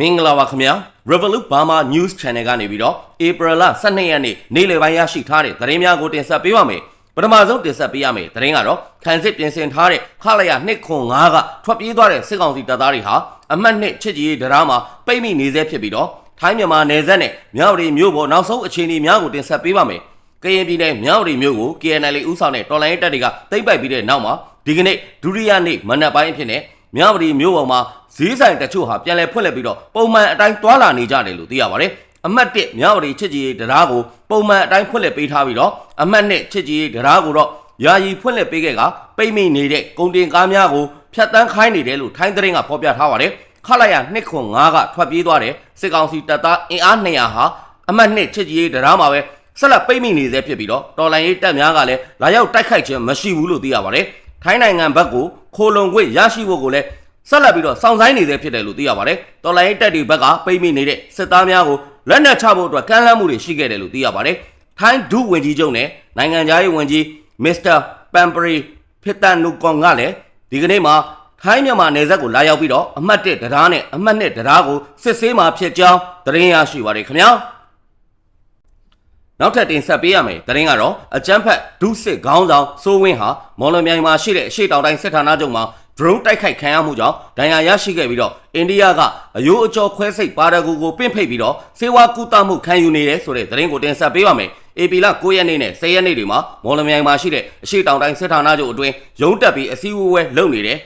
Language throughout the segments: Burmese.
မင်္ဂလာပါခင်ဗျာ Revolut Burma News Channel ကနေပြီးတော့ April လ12ရက်နေ့နေ့လယ်ပိုင်းရရှိထားတဲ့သတင်းများကိုတင်ဆက်ပေးပါမယ်ပထမဆုံးတင်ဆက်ပေးရမယ်သတင်းကတော့ခံစစ်ပြင်ဆင်ထားတဲ့ခလာရ205ကထွက်ပြေးသွားတဲ့စစ်ကောင်စီတပ်သားတွေဟာအမှတ်နှစ်ချစ်ကြည်ရေးတရားမှာပိတ်မိနေဆဲဖြစ်ပြီးတော့ထိုင်းမြန်မာနယ်စပ်နဲ့မြောက်ရီမြို့ပေါ်နောက်ဆုံးအခြေအနေများကိုတင်ဆက်ပေးပါမယ်ကရင်ပြည်နယ်မြောက်ရီမြို့ကို KNL ဥဆောင်တဲ့တော်လိုင်းတပ်တွေကသိမ်းပိုက်ပြီးတဲ့နောက်မှာဒီကနေ့ဒုတိယနေ့မနက်ပိုင်းအဖြစ်နဲ့မြောက်ရီမြို့ပေါ်မှာ ဈေးဆိုင်တချို့ဟာပြန်လည်ဖွင့်လှစ်ပြီးတော့ပုံမှန်အတိုင်းတွာလာနေကြတယ်လို့သိရပါတယ်။အမှတ်1မြောက်ရီချစ်ကြည်ရေးတရားကိုပုံမှန်အတိုင်းဖွင့်လှစ်ပေးထားပြီးတော့အမှတ်2ချစ်ကြည်ရေးတရားကိုတော့ယာယီဖွင့်လှစ်ပေးခဲ့ကပိတ်မိနေတဲ့ကုန်တင်ကားများကိုဖြတ်တန်းခိုင်းနေတယ်လို့ထိုင်းသတင်းကဖော်ပြထားပါတယ်။ခလာရ205ကထွက်ပြေးသွားတဲ့စစ်ကောင်စီတပ်သားအင်အား200ဟာအမှတ်2ချစ်ကြည်ရေးတရားမှာပဲဆက်လက်ပိတ်မိနေသေးဖြစ်ပြီးတော့တော်လိုင်းရေးတပ်များကလည်းလာရောက်တိုက်ခိုက်ခြင်းမရှိဘူးလို့သိရပါတယ်။ထိုင်းနိုင်ငံဘက်ကိုခိုလုံခွင့်ရရှိဖို့ကိုလည်း ဆက်လက်ပြီးတော့စောင့်ဆိုင်နေသေးဖြစ်တယ်လို့သိရပါတယ်။တော်လိုင်းရေးတပ်တွေဘက်ကပိတ်မိနေတဲ့စစ်သားများကိုလက်နက်ချဖို့အတွက်ကမ်းလှမ်းမှုတွေရှိခဲ့တယ်လို့သိရပါတယ်။ထိုင်းဒုဝန်ကြီးချုပ်နဲ့နိုင်ငံသားရေးဝန်ကြီးမစ္စတာပမ်ပရီဖစ်တန်နူကွန်ကလည်းဒီကနေ့မှာထိုင်းမြန်မာနယ်စပ်ကိုလာရောက်ပြီးတော့အမှတ်1တရားနဲ့အမှတ်2တရားကိုစစ်ဆေးမှာဖြစ်ကြောင်းသတင်းရရှိပါတယ်ခင်ဗျာ။နောက်ထပ်တင်ဆက်ပေးရမယ်တရင်ကတော့အကြမ်းဖက်ဒုစစ်ခေါင်းဆောင်စိုးဝင်းဟာမော်လမြိုင်မှာရှိတဲ့အရှိတောင်တိုင်းစစ်ဌာနချုပ်မှာ drone တိုက်ခိုက်ခံရမှုကြောင့်ဒဏ်ရာရရှိခဲ့ပြီးတော့အိန္ဒိယကအယိုးအကျော်ခွဲစိတ်ပါရဂူကိုပင့်ဖိတ်ပြီးတော့စေဝါကူတမှုခံယူနေတယ်ဆိုတဲ့သတင်းကိုတင်ဆက်ပေးပါမယ်။ AP လ9ရက်နေ့နဲ့10ရက်နေ့တွေမှာမော်လမြိုင်မှာရှိတဲ့အရှိတောင်တိုင်းစစ်ဌာနချုပ်အတွင်းရုံးတက်ပြီးအစည်းအဝေးလုပ်နေတယ်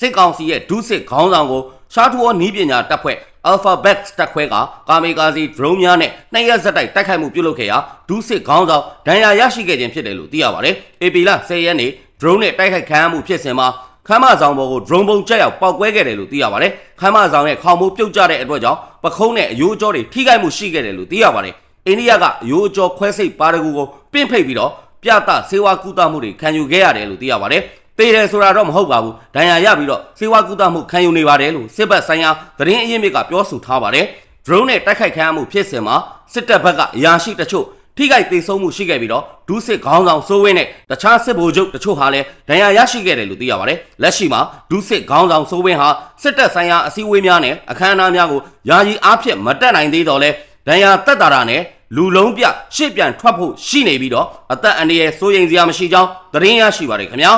စစ်ကောင်စီရဲ့ဒုစစ်ခေါင်းဆောင်ကိုရှားထူောနီးပညာတပ်ဖွဲ့ Alphabet တက်ခွဲကကာမေကာစီ drone များနဲ့နှစ်ရက်ဆက်တိုက်တိုက်ခိုက်မှုပြုလုပ်ခဲ့ရာဒုစစ်ခေါင်းဆောင်ဒဏ်ရာရရှိခဲ့ခြင်းဖြစ်တယ်လို့သိရပါတယ်။ AP လ10ရက်နေ့ drone နဲ့တိုက်ခိုက်ခံရမှုဖြစ်စဉ်မှာ ခမ်းမဆောင်ပေါ်ကို drone ပုံကျက်ရောက်ပောက်ကွဲခဲ့တယ်လို့သိရပါတယ်။ခမ်းမဆောင်ရဲ့ခေါင်းမိုးပြုတ်ကျတဲ့အတွက်ကြောင့်ပခုံးနဲ့အယိုးအကြောတွေထိခိုက်မှုရှိခဲ့တယ်လို့သိရပါတယ်။အိန္ဒိယကအယိုးအကျော်ခွဲစိတ်ပါရဂူကိုပင့်ဖိတ်ပြီးတော့ပြသစေဝါကူတာမှုတွေခံယူခဲ့ရတယ်လို့သိရပါတယ်။ပေတယ်ဆိုတာတော့မဟုတ်ပါဘူးဒဏ်ရာရပြီးတော့စေဝါကူတာမှုခံယူနေပါတယ်လို့စစ်ဘက်ဆိုင်ရာသတင်းအရင်းမြစ်ကပြောဆိုထားပါတယ် drone နဲ့တိုက်ခိုက်ခံရမှုဖြစ်စဉ်မှာစစ်တပ်ဘက်ကအရာရှိတချို့ ထိခိုက်ဒေဆုံးမှုရှိခဲ့ပြီးတော့ဒုစစ်ခေါင်းဆောင်စိုးဝင်းနဲ့တခြားစစ်ဗိုလ်ချုပ်တချို့ဟာလည်းဒဏ်ရာရရှိခဲ့တယ်လို့သိရပါတယ်လက်ရှိမှာဒုစစ်ခေါင်းဆောင်စိုးဝင်းဟာစစ်တပ်ဆိုင်ရာအစည်းအဝေးများနဲ့အခမ်းအနားများကိုယာယီအားဖြင့်မတက်နိုင်သေးတော့လဲဒဏ်ရာတက်တာတာနဲ့လူလုံးပြရှေ့ပြန်ထွက်ဖို့ရှိနေပြီးတော့အသက်အန္တရာယ်စိုးရိမ်စရာမရှိကြောင်းသတင်းရရှိပါတယ်ခင်ဗျာ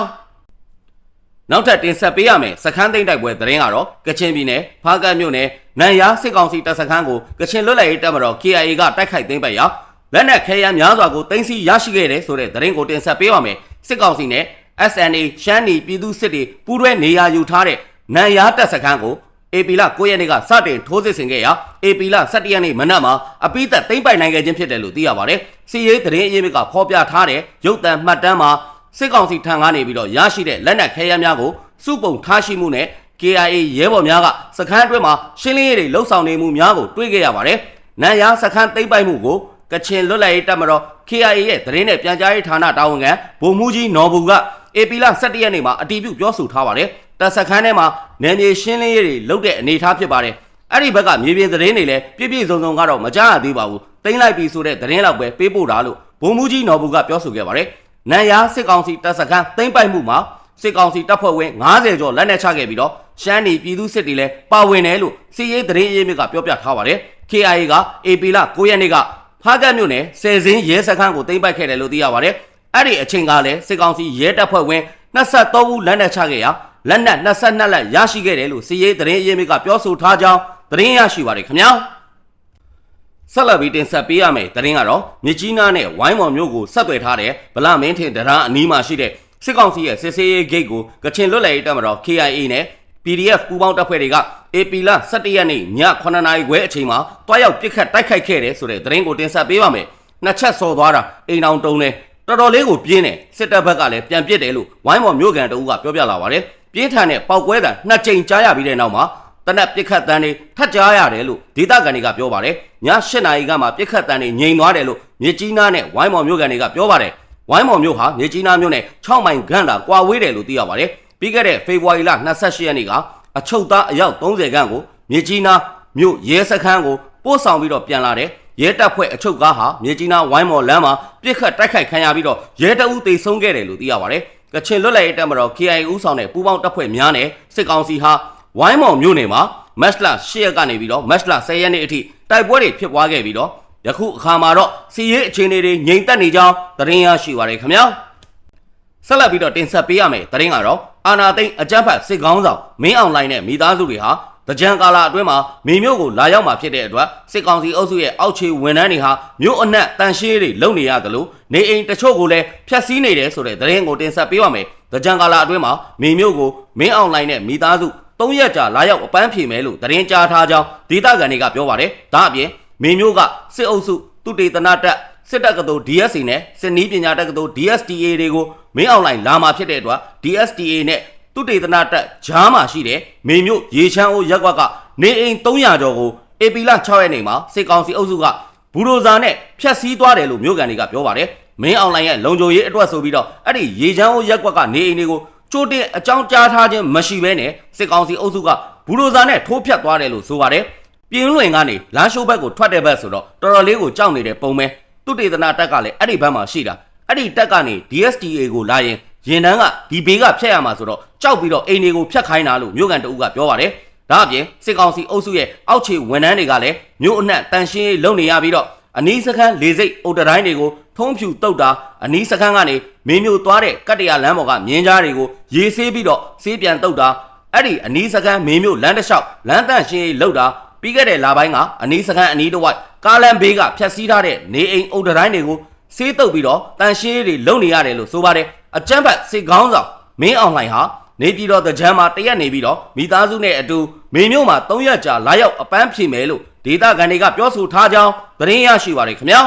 နောက်ထပ်တင်ဆက်ပေးရမယ်စခန်းသိမ်းတိုက်ပွဲသတင်းကတော့ကချင်ပြည်နယ်ဖားကတ်မြို့နယ်နန်ယာစစ်ကောင်စီတပ်စခန်းကိုကချင်လွတ်လပ်ရေးတပ်မတော် KIA ကတိုက်ခိုက်သိမ်းပိုက်ရာ လက်နက်ခဲယမ်းများစွာကိုတင်စီရရှိခဲ့တယ်ဆိုတဲ့သတင်းကိုတင်ဆက်ပေးပါမယ်စစ်ကောင်စီနဲ့ SNA ရှမ်းနီပြည်သူစစ်တွေပူးတွဲနေရာယူထားတဲ့နန်ယာတပ်စခန်းကို AP လ9ရက်နေ့ကစတင်ထိုးစစ်ဆင်ခဲ့ရာ AP လ17ရက်နေ့မနက်မှာအပိသက်သိမ့်ပိုင်နိုင်ခဲ့ခြင်းဖြစ်တယ်လို့သိရပါတယ်။စီရေးသတင်းအရင်းမြစ်ကဖော်ပြထားတဲ့ရုပ်သံမှတ်တမ်းမှာစစ်ကောင်စီထံကနေပြီးတော့ရရှိတဲ့လက်နက်ခဲယမ်းများကိုစုပုံထားရှိမှုနဲ့ KIA ရဲဘော်များကစခန်းအတွင်းမှာရှင်းလင်းရေးတွေလှုပ်ဆောင်နေမှုများကိုတွေ့ခဲ့ရပါတယ်။နန်ယာစခန်းသိမ့်ပိုက်မှုကို ကချင်လွတ်လပ်ရေးတပ်မတော် KIA ရဲ့သတင်းနဲ့ပြန်ကြားရေးဌာနတာဝန်ခံဗိုလ်မှူးကြီးနော်ဘူက AP လ17ရက်နေ့မှာအတည်ပြုပြောဆိုထားပါတယ်။တပ်စခန်းထဲမှာနယ်မြေရှင်းလင်းရေးတွေလုပ်တဲ့အနေအထားဖြစ်ပါတယ်။အဲ့ဒီဘက်ကမြေပြင်သတင်းတွေလည်းပြည့်ပြည့်စုံစုံကတော့မကြားရသေးပါဘူး။တင်လိုက်ပြီဆိုတဲ့သတင်းလောက်ပဲပေးပို့တာလို့ဗိုလ်မှူးကြီးနော်ဘူကပြောဆိုခဲ့ပါတယ်။နန်ယာစစ်ကောင်စီတပ်စခန်းသိမ့်ပိုက်မှုမှာစစ်ကောင်စီတပ်ဖွဲ့ဝင်90ကျော်လက်နက်ချခဲ့ပြီးတော့ရှမ်းနီပြည်သူစစ်တွေလည်းပါဝင်တယ်လို့စီရေးသတင်းရေးမြစ်ကပြောပြထားပါတယ်။ KIA က AP လ9ရက်နေ့က ဖားကတ်မြို့နယ်ဆယ်စင်းရဲစခန်းကိုသိမ်းပိုက်ခဲ့တယ်လို့သိရပါတယ်။အဲ့ဒီအချိန်ကလည်းစစ်ကောင်စီရဲတပ်ဖွဲ့ဝင်23ဦးလက်နက်ချခဲ့ရာလက်နက်22လက်ရရှိခဲ့တယ်လို့စီရေးသတင်းရေးမြစ်ကပြောဆိုထားကြောင်းသတင်းရရှိပါတယ်ခင်ဗျာ။ဆက်လက်ပြီးတင်ဆက်ပေးရမယ်သတင်းကတော့မြကြီးနားနဲ့ဝိုင်းမော်မြို့ကိုဆက်သွယ်ထားတဲ့ဗလမင်းထင်တရားအနီးမှာရှိတဲ့စစ်ကောင်စီရဲ့စစ်စေးရေးဂိတ်ကိုကချင်လွတ်လပ်ရေးတပ်မတော် KIA နဲ့ PDF ပူးပေါင်းတပ်ဖွဲ့တွေက AP လ17ရက်နေ့ည9နာရီခွဲအချိန်မှာတွားရောက်ပစ်ခတ်တိုက်ခိုက်ခဲ့တယ်ဆိုတဲ့သတင်းကိုတင်ဆက်ပေးပါမယ်။နှစ်ချက်စော်သွားတာအိမ်အောင်တုံးတယ်တော်တော်လေးကိုပြင်းတယ်စစ်တပ်ဘက်ကလည်းပြန်ပစ်တယ်လို့ဝိုင်းမော်မြို့ကန်တအူးကပြောပြလာပါတယ်။ပြင်းထန်တဲ့ပောက်ကွဲတာနှစ်ကြိမ်ကြားရပြီးတဲ့နောက်မှာတနက်ပြစ်ခတ်တန်းတွေထပ်ကြားရတယ်လို့ဒေသခံတွေကပြောပါတယ်။ည8နာရီကမှပြစ်ခတ်တန်းတွေငြိမ်သွားတယ်လို့မြေကြီးနားနဲ့ဝိုင်းမော်မြို့ကန်တွေကပြောပါတယ်။ဝိုင်းမော်မြို့ဟာမြေကြီးနားမြို့နဲ့6မိုင်ခန့်သာကွာဝေးတယ်လို့သိရပါတယ်။ ပြီးခဲ့တဲ့ဖေဖော်ဝါရီလ28ရက်နေ့ကအချုပ်သားအယောက်30ခန့်ကိုမြေကြီးနားမြို့ရဲစခန်းကိုပို့ဆောင်ပြီးတော့ပြန်လာတယ်။ရဲတပ်ဖွဲ့အချုပ်ကားဟာမြေကြီးနားဝိုင်းမော်လမ်းမှာပြစ်ခတ်တိုက်ခိုက်ခံရပြီးတော့ရဲတအုပ်တေဆုံးခဲ့တယ်လို့သိရပါတယ်။ကချင်လွတ်လပ်ရေးတပ်မတော် KIA ဦးဆောင်တဲ့ပူးပေါင်းတပ်ဖွဲ့များနဲ့စစ်ကောင်စီဟာဝိုင်းမော်မြို့နယ်မှာမတ်လ10ရက်ကနေပြီးတော့မတ်လ10ရက်နေ့အထိတိုက်ပွဲတွေဖြစ်ပွားခဲ့ပြီးတော့ယခုအခါမှာတော့စီရေးအခြေအနေတွေငြိမ်သက်နေကြောင်းသတင်းရရှိပါရခင်ဗျာဆက်လက်ပြီးတော့တင်ဆက်ပေးရမယ်သတင်းကတော့ အာနာသိန်းအကြမ်းဖက်စစ်ကောင်းဆောင်မင်းအောင်လိုင်းနဲ့မိသားစုတွေဟာတကြံကာလအတွင်းမှာမိမျိုးကိုလာရောက်မှာဖြစ်တဲ့အတွက်စစ်ကောင်စီအုပ်စုရဲ့အောက်ခြေဝန်ထမ်းတွေဟာမြို့အနှံ့တန်ရှင်းတွေလုပ်နေရတယ်လို့နေအိမ်တချို့ကိုလည်းဖျက်ဆီးနေတယ်ဆိုတဲ့သတင်းကိုတင်ဆက်ပေးပါမယ်။တကြံကာလအတွင်းမှာမိမျိုးကိုမင်းအောင်လိုင်းနဲ့မိသားစု၃ရက်ကြာလာရောက်အပန်းဖြေမယ်လို့သတင်းကြားထားကြောင်းဒေသခံတွေကပြောပါတယ်။ဒါအပြင်မိမျိုးကစစ်အုပ်စုသူတေသနာတက် စစ်တပ်ကတော် DSC နဲ့စစ်နီးပညာတက္ကသိုလ် DSTA တွေကိုမင်းအောင်လိုင်းလာမှာဖြစ်တဲ့အတွက် DSTA နဲ့သူတေသနာတက်ဂျားမှာရှိတဲ့မေမျိုးရေချမ်းအိုးရက်ကွက်ကနေအိမ်300ကျော်ကိုအေပီလာ6ရက်နေ့မှာစစ်ကောင်စီအုပ်စုကဘူရိုဇာနဲ့ဖျက်ဆီးသွားတယ်လို့မြို့ကန်တွေကပြောပါတယ်မင်းအောင်လိုင်းရဲ့လုံခြုံရေးအတွက်ဆိုပြီးတော့အဲ့ဒီရေချမ်းအိုးရက်ကွက်ကနေအိမ်တွေကိုကြိုတင်အကြောင်းကြားထားခြင်းမရှိဘဲနဲ့စစ်ကောင်စီအုပ်စုကဘူရိုဇာနဲ့ထိုးဖျက်သွားတယ်လို့ဆိုပါတယ်ပြင်းလွင်ကနေလမ်းရှိုးဘက်ကိုထွက်တဲ့ဘက်ဆိုတော့တော်တော်လေးကိုကြောက်နေတဲ့ပုံပဲ သူတေသနာတက်ကလည်းအဲ့ဒီဘက်မှာရှိတာအဲ့ဒီတက်ကနေ DSTA ကိုလာရင်ရင်တန်းကဒီဘေးကဖျက်ရမှာဆိုတော့ကြောက်ပြီးတော့အိမ်တွေကိုဖျက်ခိုင်းတာလို့မြို့ကန်တအုပ်ကပြောပါတယ်။ဒါအပြင်စစ်ကောင်စီအုပ်စုရဲ့အောက်ခြေဝန်ထမ်းတွေကလည်းမြို့အနှံ့တန်ရှင်းရေးလုပ်နေရပြီးတော့အနီးစခန်းလေစိတ်အုတ်တတိုင်းတွေကိုထုံးဖြူတုတ်တာအနီးစခန်းကနေမင်းမျိုးသွားတဲ့ကတ္တရာလမ်းပေါ်ကမြင်းကြားတွေကိုရေဆေးပြီးတော့ဆေးပြန်တုတ်တာအဲ့ဒီအနီးစခန်းမင်းမျိုးလမ်းတစ်လျှောက်လမ်းတန့်ရှင်းရေးလုပ်တာပြီးခဲ့တဲ့လပိုင်းကအနီးစခန်းအနီးတစ်ဝိုက် ကားလမ်းဘေးကဖျက်ဆီးထားတဲ့နေအိမ်အုတ်တတိုင်းတွေကိုဆေးတုပ်ပြီးတော့တန်ရှင်းရေးတွေလုပ်နေရတယ်လို့ဆိုပါတယ်အကြမ်းဖက်စစ်ကောင်းဆောင်မင်းအောင်လှိုင်ဟာနေပြည်တော်တကြမ်းမှာတရက်နေပြီးတော့မိသားစုနဲ့အတူမေမျိုးမှာ3ရက်ကြာလာရောက်အပန်းဖြေမယ်လို့ဒေတာကန်တွေကပြောဆိုထားကြောင်းသတင်းရရှိပါတယ်ခင်ဗျာ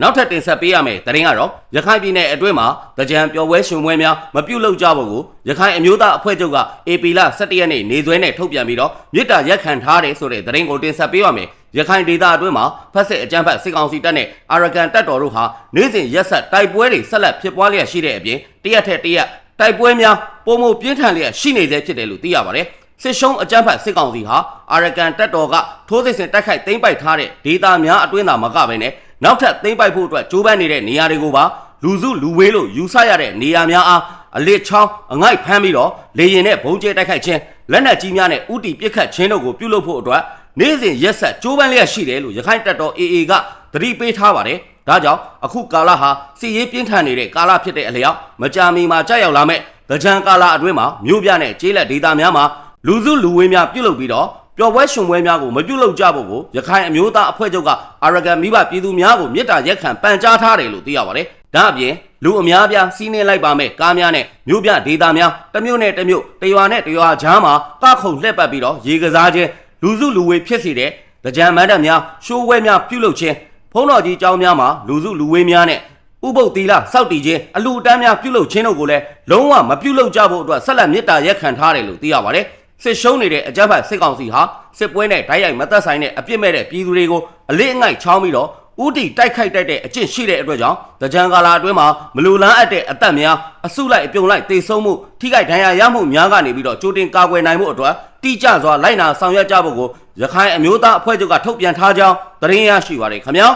နောက်ထပ်တင်ဆက်ပေးရမယ်သတင်းကတော့ရခိုင်ပြည်နယ်အတွင်းမှာတကြံပျော်ပွဲရှင်ပွဲများမပြုတ်လောက်ကြဖို့ကိုရခိုင်အမျိုးသားအဖွဲ့ချုပ်က AP လ17ရက်နေ့နေစွဲနဲ့ထုတ်ပြန်ပြီးတော့မြစ်တာရက်ခံထားတယ်ဆိုတဲ့သတင်းကိုတင်ဆက်ပေးပါမယ် ရခိုင်ဒေသအတွင်းမှာဖက်စစ်အကြမ်းဖက်စစ်ကောင်စီတပ်နဲ့အာရကန်တပ်တော်တို့ဟာနေ့စဉ်ရက်ဆက်တိုက်ပွဲတွေဆက်လက်ဖြစ်ပွားလျက်ရှိတဲ့အပြင်တရက်ထက်တရက်တိုက်ပွဲများပုံမပြင်းထန်လျက်ရှိနေသေးဖြစ်တယ်လို့သိရပါတယ်စစ်ရှုံးအကြမ်းဖက်စစ်ကောင်စီဟာအာရကန်တပ်တော်ကထိုးစစ်ဆင်တိုက်ခိုက်သိမ်းပိုက်ထားတဲ့ဒေသများအတွင်းသာမကဘဲနဲ့နောက်ထပ်သိမ်းပိုက်ဖို့အတွက်ကြိုးပမ်းနေတဲ့နေရာတွေကိုပါလူစုလူဝေးလို့ယူဆရတဲ့နေရာများအားအလစ်ချောင်းအငိုက်ဖမ်းပြီးတော့လေရင်နဲ့ဘုံကျဲတိုက်ခိုက်ခြင်းလက်နက်ကြီးများနဲ့ဥတီပစ်ခတ်ခြင်းတို့ကိုပြုလုပ်ဖို့အတွက် နေ့စဉ်ရက်ဆက်ကြိုးပမ်းလျက်ရှိတယ်လို့ရခိုင်တပ်တော် AA ကသတိပေးထားပါတယ်။ဒါကြောင့်အခုကာလဟာစီရေးပြင်းထန်နေတဲ့ကာလဖြစ်တဲ့အလျောက်မကြာမီမှာကြာရောက်လာမဲ့တကြံကာလအတွင်းမှာမြို့ပြနဲ့ကျေးလက်ဒေသများမှာလူစုလူဝေးများပြုလုပ်ပြီးတော့ပျော်ပွဲရှင်ပွဲများကိုမပြုလုပ်ကြဖို့ကိုရခိုင်အမျိုးသားအဖွဲ့ချုပ်ကအာရကန်မိဘပြည်သူများကိုမြစ်တာရက်ခံပန်ကြားထားတယ်လို့သိရပါတယ်။ဒါအပြင်လူအများပြားစီးနှင်းလိုက်ပါမဲ့ကားများနဲ့မြို့ပြဒေသများတစ်မြို့နဲ့တစ်မြို့တရွာနဲ့တရွာကြားမှာကခုန်လှက်ပတ်ပြီးတော့ရေကစားခြင်း လူစုလူဝေးဖြစ်စေတဲ့ကြံမန်းတပ်များရှိုးဝဲများပြုလုပ်ခြင်းဖုံးတော်ကြီးကျောင်းများမှာလူစုလူဝေးများနဲ့ဥပုပ်သီလစောက်တည်ခြင်းအလူတန်းများပြုလုပ်ခြင်းတို့ကိုလည်းလုံးဝမပြုလုပ်ကြဖို့အတွက်ဆက်လက်မြစ်တာရက်ခံထားတယ်လို့သိရပါတယ်စစ်ရှုံးနေတဲ့အကြမ်းဖက်စစ်ကောင်စီဟာစစ်ပွဲနဲ့ဓာတ်ရိုက်မသက်ဆိုင်တဲ့အပြစ်မဲ့တဲ့ပြည်သူတွေကိုအလေးအငိုက်ချောင်းပြီးတော့ ဥတီတိုက်ခိုက်တတ်တဲ့အကျင့်ရှိတဲ့အတွက်ကြောင့်တကြံကာလာအတွင်းမှာမလူလန်းအပ်တဲ့အသက်များအစုလိုက်အပြုံလိုက်တေဆုံးမှုထိခိုက်ဒဏ်ရာရမှုများကနေပြီးတော့ကြိုတင်ကာကွယ်နိုင်မှုအတွက်တိကျစွာလိုက်နာဆောင်ရွက်ကြဖို့ကိုရခိုင်အမျိုးသားအဖွဲ့ချုပ်ကထုတ်ပြန်ထားကြောင်းသတင်းရရှိပါတယ်ခင်ဗျာ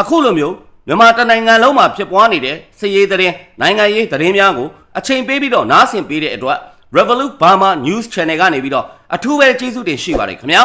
အခုလိုမျိုးမြန်မာတနိုင်ငံလုံးမှာဖြစ်ပွားနေတဲ့စစ်ရေးသတင်းနိုင်ငံရေးသတင်းများကိုအချိန်ပေးပြီးတော့နားဆင်ပေးတဲ့အတွက် Revolut Burma News Channel ကနေပြီးတော့အထူးပဲကျေးဇူးတင်ရှိပါတယ်ခင်ဗျာ